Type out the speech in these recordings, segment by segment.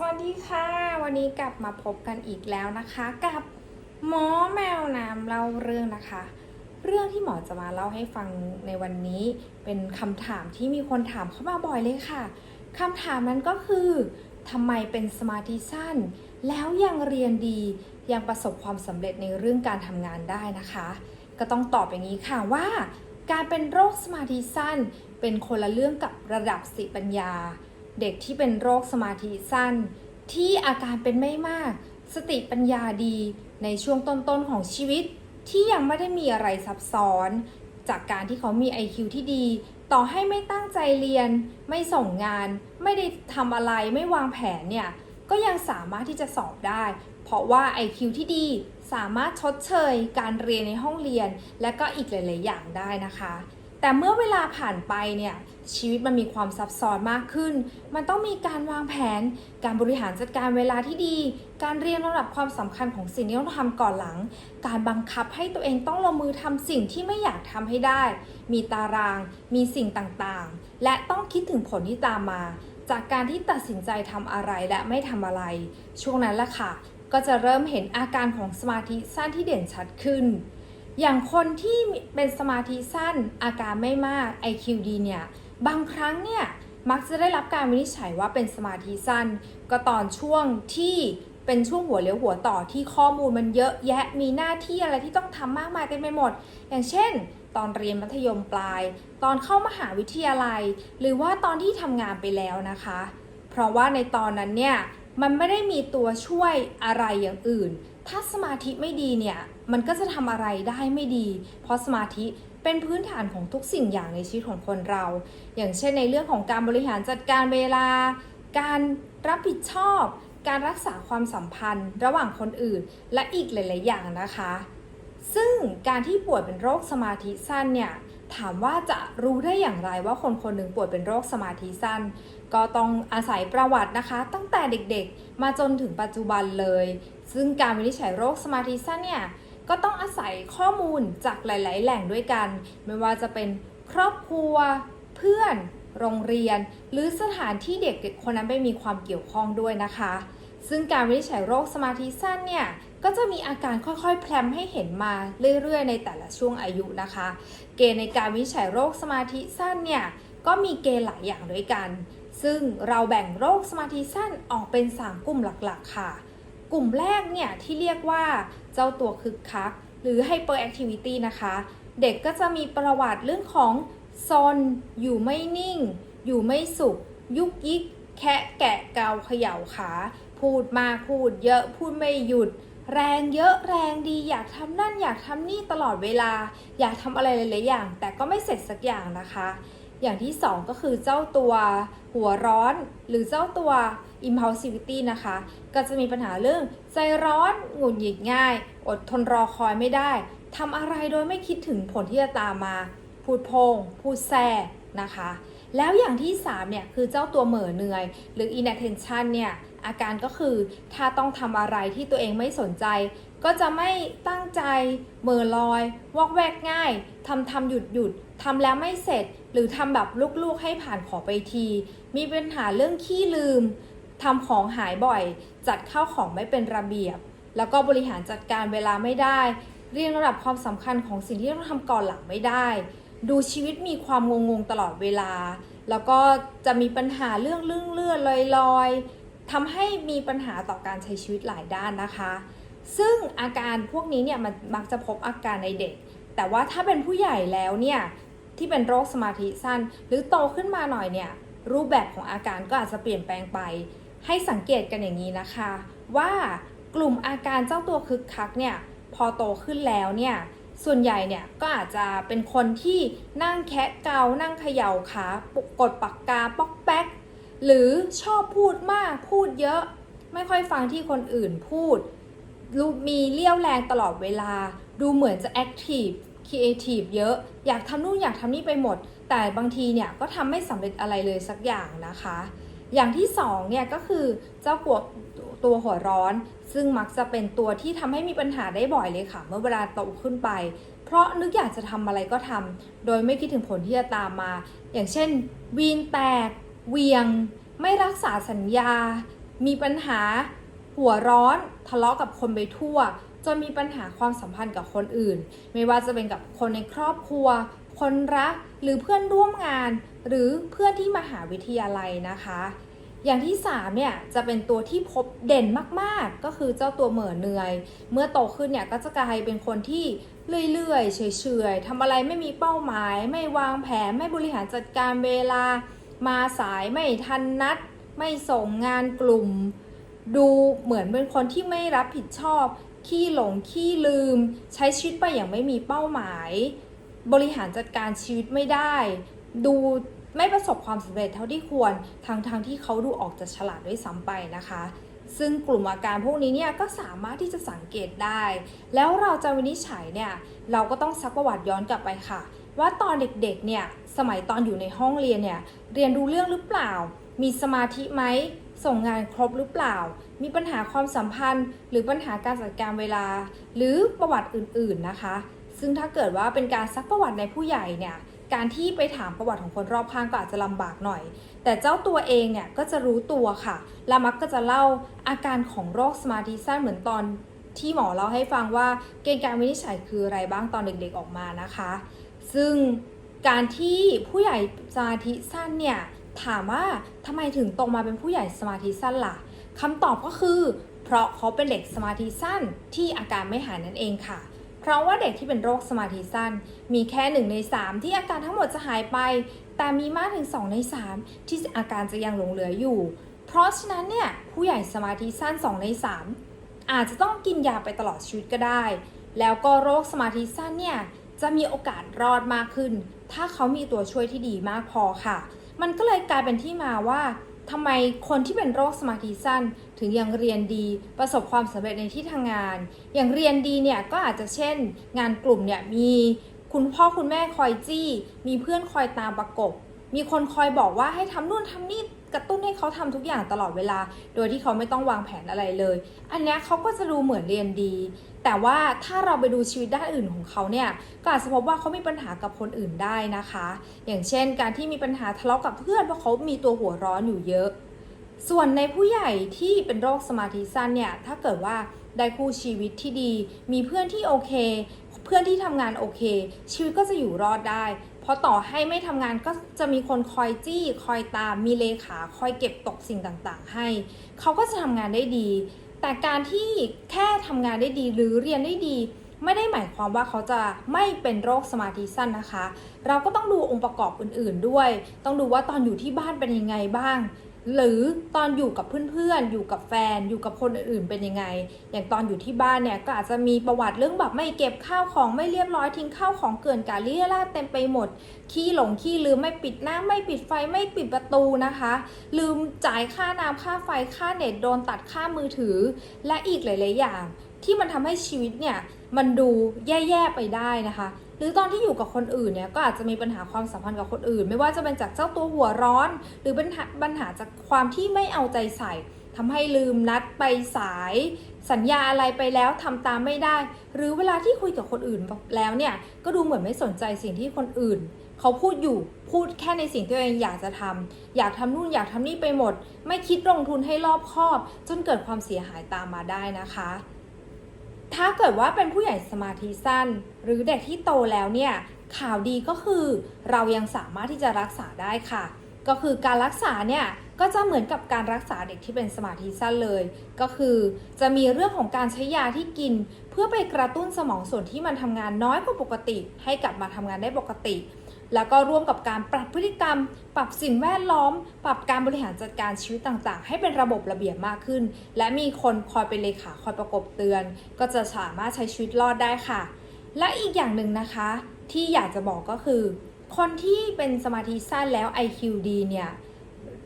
สวัสดีค่ะ วันนี้กลับมาพบกันอีกแล้วนะคะ กับหมอแมวน้ำเล่าเรื่องนะคะ เรื่องที่หมอจะมาเล่าให้ฟังในวันนี้ เป็นคำถามที่มีคนถามเข้ามาบ่อยเลยค่ะคำถามนั้นก็คือทำไมเป็นสมาธิสั้น แล้วยังเรียนดียังประสบความสำเร็จในเรื่องการทำงานได้นะคะ ก็ต้องตอบอย่างนี้ค่ะว่า การเป็นโรคสมาธิสั้น เป็นคนละเรื่องกับระดับสติปัญญา เด็กที่เป็นโรคสมาธิสั้น ที่อาการเป็นไม่มาก สติปัญญาดีในช่วงต้นๆของชีวิต ที่ยังไม่ได้มีอะไรซับซ้อน จากการที่เขามี IQ ที่ดี ต่อให้ไม่ตั้งใจเรียน ไม่ส่งงาน ไม่ได้ทำอะไรไม่วางแผนเนี่ยก็ยังสามารถที่จะสอบได้ เพราะว่า IQ ที่ดีสามารถชดเชยการเรียนในห้องเรียน และก็อีกหลาย ๆ อย่างได้นะคะ แต่เมื่อเวลาผ่านไปเนี่ยชีวิตมันมีความซับซ้อนมากขึ้น มันต้องมีการวางแผน การบริหารจัดการเวลาที่ดี การเรียนระดับความสำคัญของสิ่งที่ต้องทำก่อนหลัง การบังคับให้ตัวเองต้องลงมือทำสิ่งที่ไม่อยากทำให้ได้ มีตาราง มีสิ่งต่างๆ และต้องคิดถึงผลที่ตามมา จากการที่ตัดสินใจทำอะไรและไม่ทำอะไร ช่วงนั้นแหละค่ะ ก็จะเริ่มเห็นอาการของสมาธิสั้นที่เด่นชัดขึ้น อย่างคนที่เป็นสมาธิสั้นอาการไม่มาก IQ ดีเนี่ย บางครั้งเนี่ย มักจะได้รับการวินิจฉัยว่าเป็นสมาธิสั้น ก็ตอนช่วงที่เป็นช่วงหัวเลี้ยวหัวต่อที่ข้อมูลมันเยอะแยะมีหน้าที่อะไรที่ต้องทำมากมายเต็มไปหมด อย่างเช่น ตอนเรียนมัธยมปลาย ตอนเข้ามหาวิทยาลัย หรือว่าตอนที่ทำงานไปแล้วนะคะ เพราะว่าในตอนนั้นเนี่ยมันไม่ได้มีตัวช่วยอะไรอย่างอื่น ถ้าสมาธิไม่ดีเนี่ย มันก็จะทำอะไรได้ไม่ดี เพราะสมาธิเป็นพื้นฐานของทุกสิ่งอย่างในชีวิตของคนเรา อย่างเช่นในเรื่องของการบริหารจัดการเวลา การรับผิดชอบ การรักษาความสัมพันธ์ ระหว่างคนอื่น และอีกหลาย ๆ อย่างนะคะ ซึ่งการที่ป่วยเป็นโรคสมาธิสั้นเนี่ย ถามว่าจะรู้ได้อย่างไรว่าคนคนหนึ่งป่วยเป็นโรคสมาธิสั้น ก็ต้องอาศัยประวัตินะคะ ตั้งแต่เด็กๆ มาจนถึงปัจจุบันเลย ซึ่งการวินิจฉัยโรคสมาธิสั้นเนี่ยก็ต้องอาศัยข้อมูลจากหลาย ๆ แหล่งด้วยกัน ไม่ว่าจะเป็นครอบครัว เพื่อน โรงเรียน หรือสถานที่เด็กคนนั้นไปมีความเกี่ยวข้องด้วยนะคะ ซึ่งการวินิจฉัยโรคสมาธิสั้นเนี่ยก็จะมีอาการค่อยๆ แพรมให้เห็นมาเรื่อย ๆ ในแต่ละช่วงอายุนะคะ เกณฑ์ในการวินิจฉัยโรคสมาธิสั้นเนี่ยก็มีเกณฑ์หลายอย่างด้วยกัน ซึ่งเราแบ่งโรคสมาธิสั้นออกเป็น 3 กลุ่มหลักๆ ค่ะ กลุ่มแรกเนี่ยที่เรียกว่าเจ้าตัวคึกคัก หรือ hyperactivity นะคะ เด็กก็จะมีประวัติเรื่องของซนอยู่ไม่นิ่ง อยู่ไม่สุข ยุกยิก แคะแกะเกาเขย่าขา พูดมากพูดเยอะพูดไม่หยุด แรงเยอะแรงดีอยากทำนั่นอยากทำนี่ตลอดเวลา อยากทำอะไรหลายๆอย่าง แต่ก็ไม่เสร็จสักอย่างนะคะ อย่างที่ 2 ก็คือเจ้าตัวหัวร้อนหรือเจ้าตัว impulsivity นะคะ ก็จะมีปัญหาเรื่องใจร้อนหงุดหงิดง่าย อดทนรอคอยไม่ได้ทำอะไรโดยไม่คิดถึงผลที่จะตามมา พูดโพง พูดแซ่นะคะ แล้วอย่างที่ 3 เนี่ย คือเจ้าตัวเหม่อเหนื่อย หรือ inattention เนี่ย อาการก็คือถ้าต้องทำอะไรที่ตัวเองไม่สนใจ ก็จะไม่ตั้งใจเหม่อลอย วอกแวกง่ายทำทำหยุดหยุดทำแล้วไม่เสร็จ หรือทำแบบลูกๆให้ผ่านขอไปที มีปัญหาเรื่องขี้ลืมทำของหายบ่อย จัดข้าวของไม่เป็นระเบียบ แล้วก็บริหารจัดการเวลาไม่ได้ เรียงระดับความสำคัญของสิ่งที่ต้องทำก่อนหลังไม่ได้ ดูชีวิตมีความงงๆตลอดเวลา แล้วก็จะมีปัญหาเรื่องเลื่อนเลื่อนลอยลอยๆทำให้มีปัญหาต่อการใช้ชีวิตหลายด้านนะคะ ซึ่งอาการพวกนี้เนี่ยมันมักจะพบอาการในเด็ก แต่ว่าถ้าเป็นผู้ใหญ่แล้วเนี่ยที่เป็นโรคสมาธิสั้น หรือโตขึ้นมาหน่อยเนี่ยรูปแบบของอาการก็อาจจะเปลี่ยนแปลงไป ให้สังเกตกันอย่างนี้นะคะ ว่ากลุ่มอาการเจ้าตัวคึกคักเนี่ยพอโตขึ้นแล้วเนี่ยส่วนใหญ่เนี่ยก็อาจจะเป็นคนที่นั่งแคะเกา นั่งเขย่าขาปกกดปากกาป๊อกแป๊ก หรือชอบพูดมากพูดเยอะ ไม่ค่อยฟังที่คนอื่นพูด รูมีเลี้ยวแรงตลอดเวลา ดูเหมือนจะแอคทีฟครีเอทีฟเยอะ อยากทำนู่นอยากทำนี่ไปหมด แต่บางทีเนี่ยก็ทำไม่สำเร็จอะไรเลยสักอย่างนะคะ อย่างที่สองเนี่ยก็คือเจ้าปวตัวหัวร้อน ซึ่งมักจะเป็นตัวที่ทำให้มีปัญหาได้บ่อยเลยค่ะ เมื่อเวลาโตขึ้นไป เพราะนึกอยากจะทำอะไรก็ทำโดยไม่คิดถึงผลที่จะตามมา อย่างเช่น วีนแตก เวียง ไม่รักษาสัญญา มีปัญหา หัวร้อนทะเลาะกับคนไปทั่วจนมีปัญหาความสัมพันธ์กับคนอื่น ไม่ว่าจะเป็นกับคนในครอบครัว คนรักหรือเพื่อนร่วมงาน หรือเพื่อนที่มหาวิทยาลัยนะคะ อย่างที่3เนี่ยจะเป็นตัวที่พบเด่นมากๆ ก็คือเจ้าตัวเหม่อเนื่อย เมื่อโตขึ้นเนี่ยก็จะกลายเป็นคนที่เรื่อยๆเฉยๆทำอะไรไม่มีเป้าหมาย ไม่วางแผนไม่บริหารจัดการเวลา มาสายไม่ทันนัด ไม่ส่งงานกลุ่ม ดูเหมือนเป็นคนที่ไม่รับผิดชอบ ขี้หลงขี้ลืม ใช้ชีวิตไปอย่างไม่มีเป้าหมาย บริหารจัดการชีวิตไม่ได้ ดูไม่ประสบความสำเร็จเท่าที่ควรทางทางที่เขาดูออกจะฉลาดด้วยซ้ำไปนะคะ ซึ่งกลุ่มอาการพวกนี้เนี่ยก็สามารถที่จะสังเกตได้ แล้วเราจะวินิจฉัยเนี่ยเราก็ต้องซักประวัติย้อนกลับไปค่ะ ว่าตอนเด็กๆเนี่ยสมัยตอนอยู่ในห้องเรียนเนี่ยเรียนรู้เรื่องหรือเปล่า มีสมาธิไหม ส่งงานครบหรือเปล่า มีปัญหาความสัมพันธ์ หรือปัญหาการจัดการเวลา หรือประวัติอื่นๆนะคะ ซึ่งถ้าเกิดว่าเป็นการซักประวัติในผู้ใหญ่เนี่ยการที่ไปถามประวัติของคนรอบข้างก็อาจจะลำบากหน่อย แต่เจ้าตัวเองเนี่ยก็จะรู้ตัวค่ะ และมักก็จะเล่าอาการของโรคสมาธิสั้นเหมือนตอนที่หมอเล่าให้ฟังว่าเกณฑ์การวินิจฉัยคืออะไรบ้างตอนเด็กๆออกมานะคะ ซึ่งการที่ผู้ใหญ่สมาธิสั้นเนี่ย ถามว่าทำไมถึงโตมาเป็นผู้ใหญ่สมาธิสั้นล่ะคำตอบก็คือ เพราะเขาเป็นเด็กสมาธิสั้นที่อาการไม่หายนั่นเองค่ะ เพราะว่าเด็กที่เป็นโรคสมาธิสั้น มีแค่1ใน3ที่อาการทั้งหมดจะหายไป แต่มีมากถึง 2 ใน 3 ที่อาการจะยังหลงเหลืออยู่ เพราะฉะนั้นเนี่ยผู้ใหญ่สมาธิสั้น 2 ใน 3 อาจจะต้องกินยาไปตลอดชีวิตก็ได้ แล้วก็โรคสมาธิสั้นเนี่ยจะมีโอกาสรอดมากขึ้น ถ้าเขามีตัวช่วยที่ดีมากพอค่ะ มันก็เลยกลายเป็นที่มาว่าทำไมคนที่เป็นโรคสมาธิสั้น ถึงยังเรียนดีประสบความสำเร็จในที่ทำงาน อย่างเรียนดีเนี่ยก็อาจจะเช่น งานกลุ่มเนี่ยมีคุณพ่อคุณแม่คอยจี้ มีเพื่อนคอยตามประกบ มีคนคอยบอกว่าให้ทำนู่นทำนี่ กระตุ้นให้เขาทำทุกอย่างตลอดเวลา โดยที่เขาไม่ต้องวางแผนอะไรเลย อันนี้เขาก็จะดูเหมือนเรียนดี แต่ว่าถ้าเราไปดูชีวิตด้านอื่นของเขาเนี่ย ก็อาจจะพบว่าเขามีปัญหากับคนอื่นได้นะคะ อย่างเช่น การที่มีปัญหาทะเลาะกับเพื่อนเพราะเขามีตัวหัวร้อนอยู่เยอะ ส่วนในผู้ใหญ่ที่เป็นโรคสมาธิสั้นเนี่ย ถ้าเกิดว่าได้คู่ชีวิตที่ดี มีเพื่อนที่โอเค เพื่อนที่ทำงานโอเค ชีวิตก็จะอยู่รอดได้ เพราะต่อให้ไม่ทำงานก็จะมีคนคอยจี้ คอยตาม มีเลขาคอยเก็บตกสิ่งต่างๆ ให้ เขาก็จะทำงานได้ดี แต่การที่แค่ทำงานได้ดีหรือเรียนได้ดี ไม่ได้หมายความว่าเขาจะไม่เป็นโรคสมาธิสั้นนะคะ เราก็ต้องดูองค์ประกอบอื่น ๆด้วย ต้องดูว่าตอนอยู่ที่บ้านเป็นยังไงบ้าง หรือตอนอยู่กับเพื่อนๆ อยู่กับแฟน อยู่กับคนอื่นๆ เป็นยังไง อย่างตอนอยู่ที่บ้านเนี่ยก็อาจจะมีประวัติเรื่องแบบไม่เก็บข้าวของไม่เรียบร้อยทิ้งข้าวของเกลื่อนกาดเลี่ยราดเต็มไปหมด ขี้หลงขี้ลืมไม่ปิดน้ำไม่ปิดไฟไม่ปิดประตูนะคะ ลืมจ่ายค่าน้ำค่าไฟค่าเน็ตโดนตัดค่ามือถือ และอีกหลาย ๆ อย่าง ที่มันทำให้ชีวิตเนี่ยมันดูแย่ๆไปได้นะคะ หรือตอนที่อยู่กับคนอื่นเนี่ยก็อาจจะมีปัญหาความสัมพันธ์กับคนอื่น ไม่ว่าจะเป็นจากเจ้าตัวหัวร้อน หรือปัญหาปัญหาจากความที่ไม่เอาใจใส่ทำให้ลืมนัดไปสาย สัญญาอะไรไปแล้วทำตามไม่ได้ หรือเวลาที่คุยกับคนอื่นแล้วเนี่ยก็ดูเหมือนไม่สนใจสิ่งที่คนอื่นเขาพูดอยู่พูดแค่ในสิ่งที่ตัวเองอยากจะทำอยากทำนู่นอยากทำนี่ไปหมด ไม่คิดลงทุนให้รอบคอบ จนเกิดความเสียหายตามมาได้นะคะ ถ้าเกิดว่าเป็นผู้ใหญ่สมาธิสั้น หรือเด็กที่โตแล้วเนี่ยข่าวดีก็คือเรายังสามารถที่จะรักษาได้ค่ะ ก็คือการรักษาเนี่ยก็จะเหมือนกับการรักษาเด็กที่เป็นสมาธิสั้นเลย ก็คือจะมีเรื่องของการใช้ยาที่กิน เพื่อไปกระตุ้นสมองส่วนที่มันทำงานน้อยกว่าปกติ ให้กลับมาทำงานได้ปกติ แล้วก็ร่วมกับการปรับพฤติกรรม ปรับสิ่งแวดล้อม ปรับการบริหารจัดการชีวิตต่างๆ ให้เป็นระบบระเบียบมากขึ้น และมีคนคอยเป็นเลขาคอยประกบเตือน ก็จะสามารถใช้ชีวิตรอดได้ค่ะ และอีกอย่างหนึ่งนะคะ ที่อยากจะบอกก็คือ คนที่เป็นสมาธิสั้นแล้ว IQ ดีเนี่ย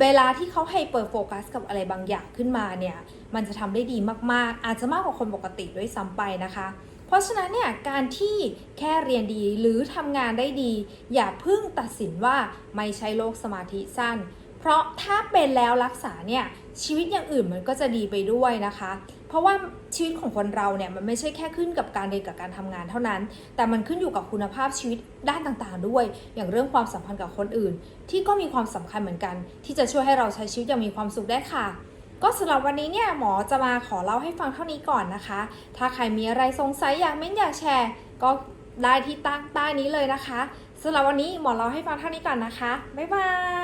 เวลาที่เขาให้เปิดโฟกัสกับอะไรบางอย่างขึ้นมาเนี่ย มันจะทำได้ดีมากๆ อาจจะมากกว่าคนปกติด้วยซ้ำไปนะคะ เพราะฉะนั้นเนี่ยการที่แค่เรียนดีหรือทำงานได้ดี อย่าเพิ่งตัดสินว่าไม่ใช่โรคสมาธิสั้น เพราะถ้าเป็นแล้วรักษาเนี่ยชีวิตอย่างอื่นมันก็จะดีไปด้วยนะคะ เพราะว่าชีวิตของคนเราเนี่ยมันไม่ใช่แค่ขึ้นกับการเรียนกับการทำงานเท่านั้น แต่มันขึ้นอยู่กับคุณภาพชีวิตด้านต่างๆ ด้วย อย่างเรื่องความสัมพันธ์กับคนอื่น ที่ก็มีความสำคัญเหมือนกัน ที่จะช่วยให้เราใช้ชีวิตอย่างมีความสุขได้ค่ะ ก็สำหรับวันนี้เนี่ยหมอจะมาขอเล่าให้ฟังเท่านี้ก่อนนะคะ ถ้าใครมีอะไรสงสัยอยากเม้นอยากแชร์ ก็ได้ที่ตั้งใต้นี้เลยนะคะสำหรับวันนี้หมอเล่าให้ฟังเท่านี้ก่อนนะคะ บ๊ายบาย